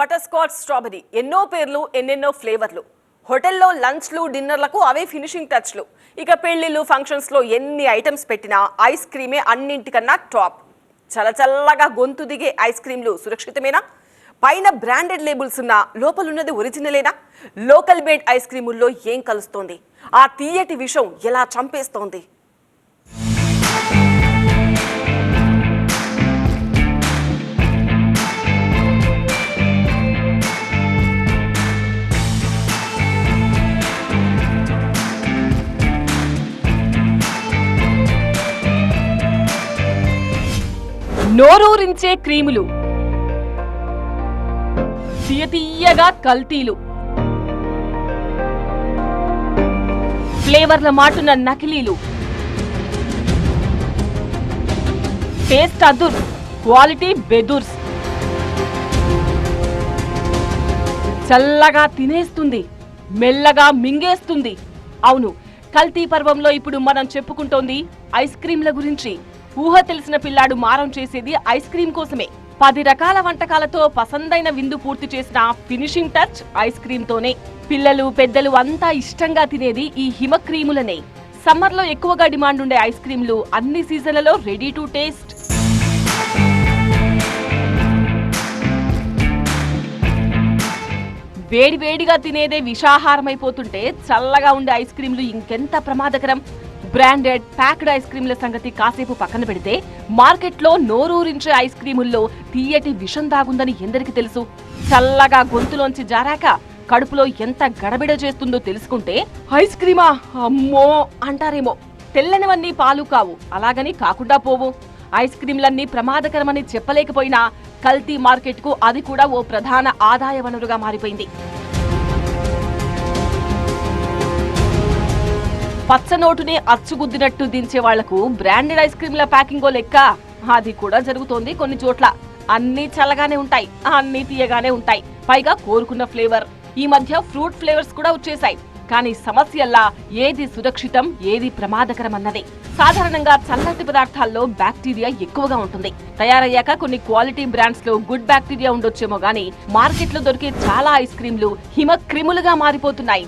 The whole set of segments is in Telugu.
బటర్ స్కాచ్ స్ట్రాబెరీ ఎన్నో పేర్లు ఎన్నెన్నో ఫ్లేవర్లు. హోటల్లో లంచ్లు డిన్నర్లకు అవే ఫినిషింగ్ టచ్లు. ఇక పెళ్ళిళ్ళు ఫంక్షన్స్లో ఎన్ని ఐటమ్స్ పెట్టినా ఐస్ క్రీమే అన్నింటికన్నా టాప్. చలచల్లగా గొంతు దిగే ఐస్ క్రీమ్లు సురక్షితమేనా? పైన బ్రాండెడ్ లేబుల్స్ ఉన్న లోపలున్నది ఒరిజినలేనా? లోకల్ మేడ్ ఐస్ క్రీముల్లో ఏం కలుస్తోంది? ఆ తీయటి విషం ఎలా చంపేస్తోంది? నోరూరించే క్రీములు. తీయతీయగా కల్తీలు. ఫ్లేవర్ల మాటున్న నకిలీలు. టేస్ట్ అదుర్ క్వాలిటీ బెదుర్స్ చల్లగా తినేస్తుంది మెల్లగా మింగేస్తుంది. అవును కల్తీ పర్వంలో ఇప్పుడు మనం చెప్పుకుంటోంది ఐస్ క్రీంల గురించి. ఊహ తెలిసిన పిల్లాడు మారం చేసేది ఐస్ క్రీం కోసమే. పది రకాల వంటకాలతో పసందైన విందు పూర్తి చేసిన ఫినిషింగ్ టచ్ ఐస్ క్రీమ్ తోనే. పిల్లలు పెద్దలు అంతా ఇష్టంగా తినేది ఈ హిమ క్రీములనే. ఎక్కువగా డిమాండ్ ఉండే ఐస్ క్రీంలు అన్ని సీజన్లలో రెడీ టు టేస్ట్. వేడి వేడిగా తినేదే విషాహారం అయిపోతుంటే చల్లగా ఉండే ఐస్ క్రీంలు ఇంకెంత ప్రమాదకరం? బ్రాండెడ్ ప్యాక్డ్ ఐస్ క్రీంల సంగతి కాసేపు పక్కన పెడితే మార్కెట్లో నోరూరించే ఐస్ క్రీముల్లో తీయటి విషం దాగుందని ఎందరికి తెలుసు? చల్లగా గొంతులోంచి జారాక కడుపులో ఎంత గడబిడ చేస్తుందో తెలుసుకుంటే ఐస్ క్రీమా? అమ్మో! అంటారేమో. తెల్లనివన్నీ పాలు కావు. అలాగని కాకుండా పోవు. ఐస్ క్రీంలన్నీ ప్రమాదకరమని చెప్పలేకపోయినా కల్తీ మార్కెట్కు అది కూడా ఓ ప్రధాన ఆదాయ వనరుగా మారిపోయింది. పచ్చనోటునే అచ్చుగుద్దినట్టు దించే వాళ్ళకు బ్రాండెడ్ ఐస్ క్రీమ్ల ప్యాకింగో లెక్క. అది కూడా జరుగుతోంది కొన్ని చోట్ల. అన్నీ చల్లగానే ఉంటాయి అన్నీ తీయగానే ఉంటాయి. పైగా కోరుకున్న ఫ్లేవర్. ఈ మధ్య ఫ్రూట్ ఫ్లేవర్స్ కూడా వచ్చేసాయి కానీ సమస్యల్లా ఏది సురక్షితం ఏది ప్రమాదకరం అన్నదే సాధారణంగా చల్లటి పదార్థాల్లో బ్యాక్టీరియా ఎక్కువగా ఉంటుంది. తయారయ్యాక కొన్ని క్వాలిటీ బ్రాండ్స్లో గుడ్ బ్యాక్టీరియా ఉండొచ్చేమో గానీ మార్కెట్లో దొరికే చాలా ఐస్ క్రీంలు హిమ క్రిములుగా మారిపోతున్నాయి.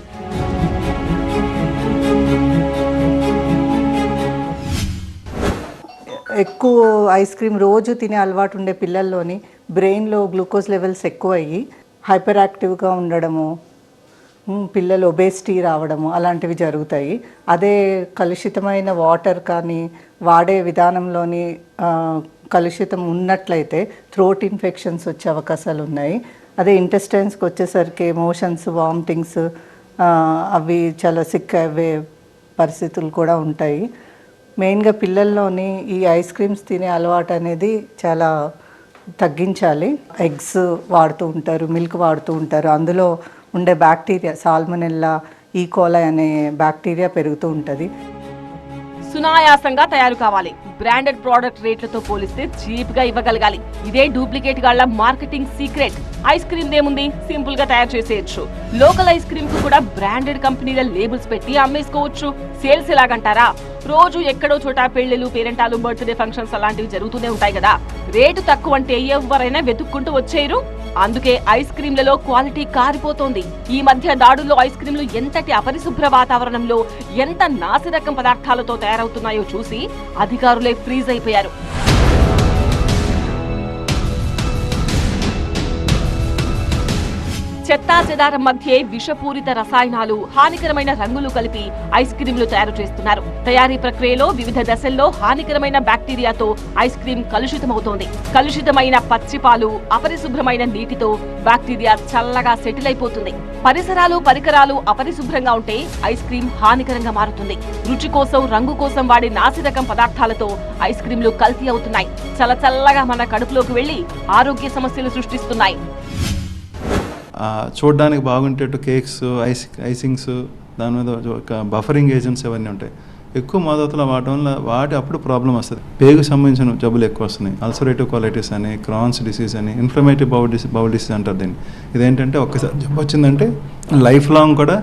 ఎక్కువ ఐస్ క్రీమ్ రోజు తినే అలవాటు ఉండే పిల్లల్లోని బ్రెయిన్లో గ్లూకోజ్ లెవెల్స్ ఎక్కువ అయ్యి హైపర్ యాక్టివ్గా ఉండడము పిల్లలు ఒబేసిటీ రావడము అలాంటివి జరుగుతాయి. అదే కలుషితమైన వాటర్ కానీ వాడే విధానంలోని కలుషితం ఉన్నట్లయితే థ్రోట్ ఇన్ఫెక్షన్స్ వచ్చే అవకాశాలు ఉన్నాయి. అదే ఇంటెస్టైన్స్కి వచ్చేసరికి మోషన్స్ వామిటింగ్స్ అవి చాలా సిక్ అయ్యే పరిస్థితులు కూడా ఉంటాయి. మెయిన్గా పిల్లల్లోని ఈ ఐస్ క్రీమ్స్ తినే అలవాటు అనేది చాలా తగ్గించాలి. ఎగ్స్ వాడుతూ ఉంటారు మిల్క్ వాడుతూ ఉంటారు. అందులో ఉండే బ్యాక్టీరియా సాల్మనెల్లా ఈకోలా అనే బ్యాక్టీరియా పెరుగుతూ ఉంటుంది. సునాయాసంగా తయారు కావాలి. బ్రాండెడ్ ప్రోడక్ట్ రేట్లతో పోలిస్తే చీప్గా ఇవ్వగలగాలి. ఇదే డూప్లికేట్ గాళ్ళ మార్కెటింగ్ సీక్రెట్. ఐస్ క్రీమ్ దేముంది సింపుల్గా తయారు చేసేయచ్చు. లోకల్ ఐస్ క్రీమ్కు కూడా బ్రాండెడ్ కంపెనీల లేబుల్స్ పెట్టి అమ్మేసుకోవచ్చు. సేల్స్ ఎలాగంటారా? రోజు ఎక్కడో చోట పెళ్ళిలు పేరెంటాలు బర్త్డే ఫంక్షన్స్ అలాంటివి జరుగుతూనే ఉంటాయి కదా. రేటు తక్కువ అంటే ఎవరైనా వెతుక్కుంటూ వచ్చేయరు. అందుకే ఐస్ క్రీంలలో క్వాలిటీ కారిపోతోంది. ఈ మధ్య దాడుల్లో ఐస్ క్రీంలు ఎంతటి అపరిశుభ్ర వాతావరణంలో ఎంత నాసిరకం పదార్థాలతో తయారవుతున్నాయో చూసి అధికారులే ఫ్రీజ్ అయిపోయారు చెత్తా చెదారం మధ్యే విషపూరిత రసాయనాలు హానికరమైన రంగులు కలిపి ఐస్ క్రీంలు తయారు చేస్తున్నారు. తయారీ ప్రక్రియలో వివిధ దశల్లో హానికరమైన బ్యాక్టీరియాతో ఐస్ క్రీం కలుషితమవుతోంది. కలుషితమైన పచ్చిపాలు అపరిశుభ్రమైన నీటితో బ్యాక్టీరియా చల్లగా సెటిల్ అయిపోతుంది. పరిసరాలు పరికరాలు అపరిశుభ్రంగా ఉంటే ఐస్ క్రీం హానికరంగా మారుతుంది. రుచి కోసం రంగు కోసం వాడే నాసిరకం పదార్థాలతో ఐస్ క్రీంలు కల్తీ అవుతున్నాయి. చల్ల చల్లగా మన కడుపులోకి వెళ్ళి ఆరోగ్య సమస్యలు సృష్టిస్తున్నాయి. చూడ్డానికి బాగుంటేట్టు కేక్స్ ఐస్ ఐసింగ్స్ దాని మీద ఒక బఫరింగ్ ఏజెంట్స్ అవన్నీ ఉంటాయి. ఎక్కువ మోతాదులో వాడటం వల్ల వాటి అప్పుడు ప్రాబ్లం వస్తుంది. పేగు సంబంధించిన జబ్బులు ఎక్కువ వస్తున్నాయి. అల్సరేటివ్ క్వాలిటీస్ అని క్రాన్స్ డిసీజ్ అని inflammatory bowel disease bowel disease అంటారు దీన్ని. ఇదేంటంటే ఒక్కసారి జబ్బు వచ్చిందంటే లైఫ్ లాంగ్ కూడా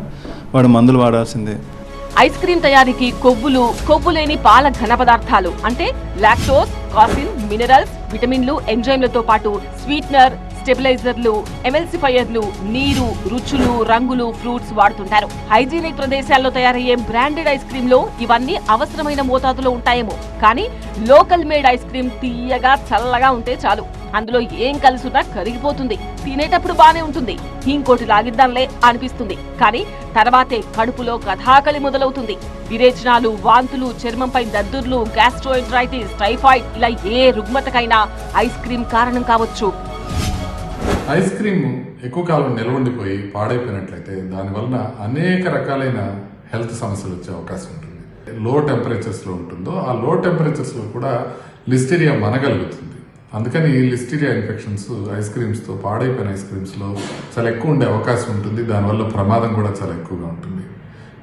వాడు మందులు వాడాల్సిందే. ఐస్ క్రీమ్ తయారీకి కొవ్వులు కొవ్వు లేని పాల ఘన పదార్థాలు అంటే లాక్టోస్ కాసిన్ మినరల్స్ విటమిన్లు ఎంజైమ్లతో పాటు స్వీట్నర్ స్టెబిలైజర్లు ఎమెల్సిఫైయర్లు నీరు రుచులు రంగులు ఫ్రూట్స్ వాడుతుంటారు. హైజీనిక్ ప్రదేశాల్లో తయారయ్యే బ్రాండెడ్ ఐస్ క్రీమ్లో ఇవన్నీ అవసరమైన మోతాదులో ఉంటాయేమో. కానీ లోకల్ మేడ్ ఐస్ క్రీమ్ తీయగా చల్లగా ఉంటే చాలు. అందులో ఏం కలుసున్నా కరిగిపోతుంది. తినేటప్పుడు బానే ఉంటుంది. ఇంకోటి లాగిద్దాంలే అనిపిస్తుంది. కానీ తర్వాతే కడుపులో కథాకలి మొదలవుతుంది. విరేచనాలు వాంతులు చర్మంపై దద్దుర్లు గ్యాస్ట్రోఎంట్రైటిస్ టైఫాయిడ్ ఇలా ఏ రుగ్మతకైనా ఐస్ క్రీమ్ కారణం కావచ్చు. ఐస్ క్రీమ్ ఎక్కువ కాలం నిల్వ ఉండిపోయి పాడైపోయినట్లయితే దానివలన అనేక రకాలైన హెల్త్ సమస్యలు వచ్చే అవకాశం ఉంటుంది. లో టెంపరేచర్స్లో ఉంటుందో ఆ లో టెంపరేచర్స్లో కూడా లిస్టీరియా మనగలుగుతుంది. అందుకని ఈ లిస్టీరియా ఇన్ఫెక్షన్స్ ఐస్ క్రీమ్స్తో పాడైపోయిన ఐస్ క్రీమ్స్లో చాలా ఎక్కువ ఉండే అవకాశం ఉంటుంది. దానివల్ల ప్రమాదం కూడా చాలా ఎక్కువగా ఉంటుంది.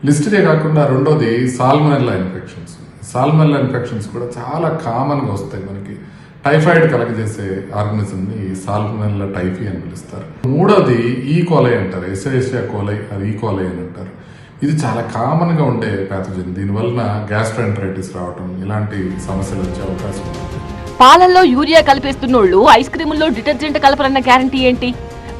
లిస్టీరియా కాకుండా రెండోది సాల్మనెల్లా ఇన్ఫెక్షన్స్ సాల్మనెల్లా ఇన్ఫెక్షన్స్ కూడా చాలా కామన్గా వస్తాయి మనకి. టైఫాయిడ్ కలగజేసే ఆర్గనిజం ని టైఫీ అని పిలుస్తారు. మూడోది ఈ కోలై అంటారు. ఎస్ఏషియా కోలై అది ఈ కోలై అని అంటారు. ఇది చాలా కామన్గా ఉండే ప్యాథోజన్ దీనివలన గ్యాస్ట్రోఎంట్రైటిస్ రావడం ఇలాంటి సమస్యలు వచ్చే అవకాశం ఉంది. పాలల్లో యూరియా కలిపేస్తున్నోళ్ళు ఐస్ క్రీముల్లో డిటర్జెంట్ కలపరన్న గ్యారంటీ ఏంటి?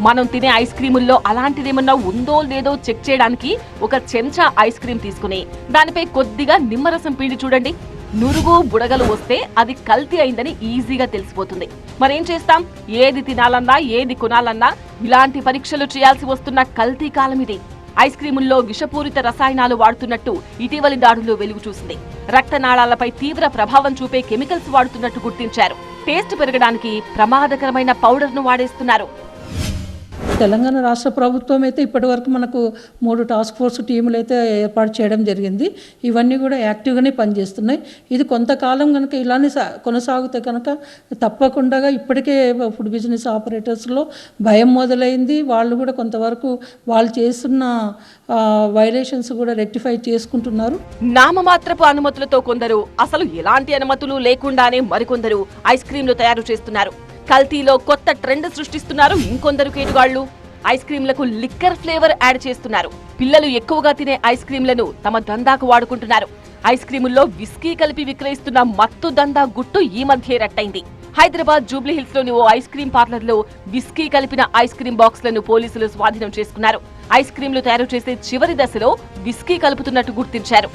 మనం తినే ఐస్ క్రీముల్లో అలాంటిదేమన్నా ఉందో లేదో చెక్ చేయడానికి ఒక చెంచా ఐస్ క్రీమ్ తీసుకుని దానిపై కొద్దిగా నిమ్మరసం పిండి చూడండి. నురుగు బుడగలు వస్తే అది కల్తీ అయిందని ఈజీగా తెలిసిపోతుంది. మరేం చేస్తాం? ఏది తినాలన్నా ఏది కొనాలన్నా ఇలాంటి పరీక్షలు చేయాల్సి వస్తున్న కల్తీ కాలం ఇది. ఐస్ క్రీముల్లో విషపూరిత రసాయనాలు వాడుతున్నట్టు ఇటీవలి దాడులు వెలుగు చూసింది. రక్తనాళాలపై తీవ్ర ప్రభావం చూపే కెమికల్స్ వాడుతున్నట్టు గుర్తించారు. టేస్ట్ పెరగడానికి ప్రమాదకరమైన పౌడర్ను వాడేస్తున్నారు. తెలంగాణ రాష్ట్ర ప్రభుత్వం అయితే ఇప్పటివరకు మనకు మూడు టాస్క్ ఫోర్స్ టీములు అయితే ఏర్పాటు చేయడం జరిగింది. ఇవన్నీ కూడా యాక్టివ్గానే పనిచేస్తున్నాయి. ఇది కొంతకాలం కనుక ఇలానే సా- కొనసాగితే కనుక తప్పకుండా ఇప్పటికే ఫుడ్ బిజినెస్ ఆపరేటర్స్లో భయం మొదలైంది. వాళ్ళు కూడా కొంతవరకు వాళ్ళు చేస్తున్న వైలేషన్స్ కూడా రెక్టిఫై చేసుకుంటున్నారు. నామమాత్రపు అనుమతులతో కొందరు అసలు ఎలాంటి అనుమతులు లేకుండానే మరికొందరు ఐస్ క్రీంలు తయారు చేస్తున్నారు. కల్తీలో కొత్త ట్రెండ్ సృష్టిస్తున్నారు ఇంకొందరు కేటుగాళ్ళు ఐస్ క్రీంలకు లిక్కర్ ఫ్లేవర్ యాడ్ చేస్తున్నారు. పిల్లలు ఎక్కువగా తినే ఐస్ క్రీంలను తమ దందాకు వాడుకుంటున్నారు. ఐస్ క్రీముల్లో విస్కీ కలిపి విక్రయిస్తున్న మత్తు దందా గుట్టు ఈ మధ్య రట్టయింది. హైదరాబాద్ జూబ్లీహిల్స్లోని ఓ ఐస్ క్రీం పార్లర్లో విస్కీ కలిపిన ఐస్ క్రీం బాక్స్లను పోలీసులు స్వాధీనం చేసుకున్నారు. ఐస్ క్రీంలు తయారు చేసే చివరి దశలో విస్కీ కలుపుతున్నట్టు గుర్తించారు.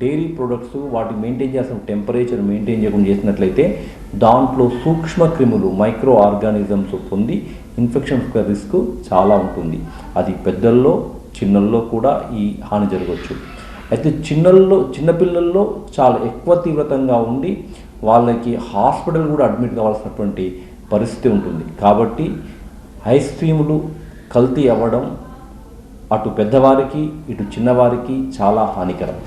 డైరీ ప్రొడక్ట్స్ వాటి మెయింటైన్ చేసిన టెంపరేచర్ మెయింటైన్ చేయకుండా చేసినట్లయితే దాంట్లో సూక్ష్మ క్రిములు మైక్రో ఆర్గానిజమ్స్ పొంది ఇన్ఫెక్షన్స్ రిస్క్ చాలా ఉంటుంది. అది పెద్దల్లో చిన్నల్లో కూడా ఈ హాని జరగవచ్చు. అయితే చిన్నల్లో చిన్నపిల్లల్లో చాలా ఎక్కువ తీవ్రతంగా ఉండి వాళ్ళకి హాస్పిటల్ కూడా అడ్మిట్ కావాల్సినటువంటి పరిస్థితి ఉంటుంది. కాబట్టి ఐస్ క్రీములు కల్తీ అవ్వడం అటు పెద్దవారికి ఇటు చిన్నవారికి చాలా హానికరం.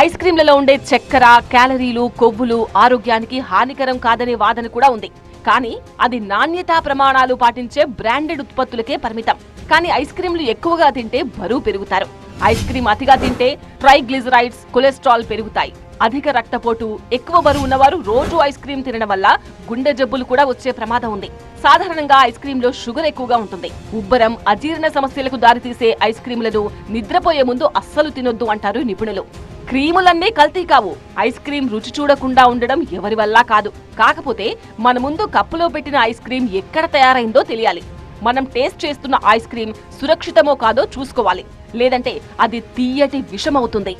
ఐస్ క్రీంలలో ఉండే చక్కెర క్యాలరీలు కొవ్వులు ఆరోగ్యానికి హానికరం కాదనే వాదన కూడా ఉంది. కానీ అది నాణ్యతా ప్రమాణాలు పాటించే బ్రాండెడ్ ఉత్పత్తులకే పరిమితం. కానీ ఐస్ క్రీంలు ఎక్కువగా తింటే బరువు పెరుగుతారు. ఐస్ క్రీం అతిగా తింటే ట్రైగ్లిజరైడ్స్ కొలెస్ట్రాల్ పెరుగుతాయి. అధిక రక్తపోటు ఎక్కువ బరువు ఉన్నవారు రోజు ఐస్ క్రీం తినడం వల్ల గుండె జబ్బులు కూడా వచ్చే ప్రమాదం ఉంది. సాధారణంగా ఐస్ క్రీమ్లో షుగర్ ఎక్కువగా ఉంటుంది. ఉబ్బరం అజీర్ణ సమస్యలకు దారితీసే ఐస్ క్రీంలను నిద్రపోయే ముందు అస్సలు తినొద్దు అంటారు నిపుణులు. క్రీములన్నీ కల్తీ కావు. ఐస్ క్రీం రుచి చూడకుండా ఉండడం ఎవరి వల్ల కాదు. కాకపోతే మన ముందు కప్పులో పెట్టిన ఐస్ క్రీం ఎక్కడ తయారైందో తెలియాలి. మనం టేస్ట్ చేస్తున్న ఐస్ క్రీం సురక్షితమో కాదో చూసుకోవాలి. లేదంటే అది తీయటి విషమవుతుంది.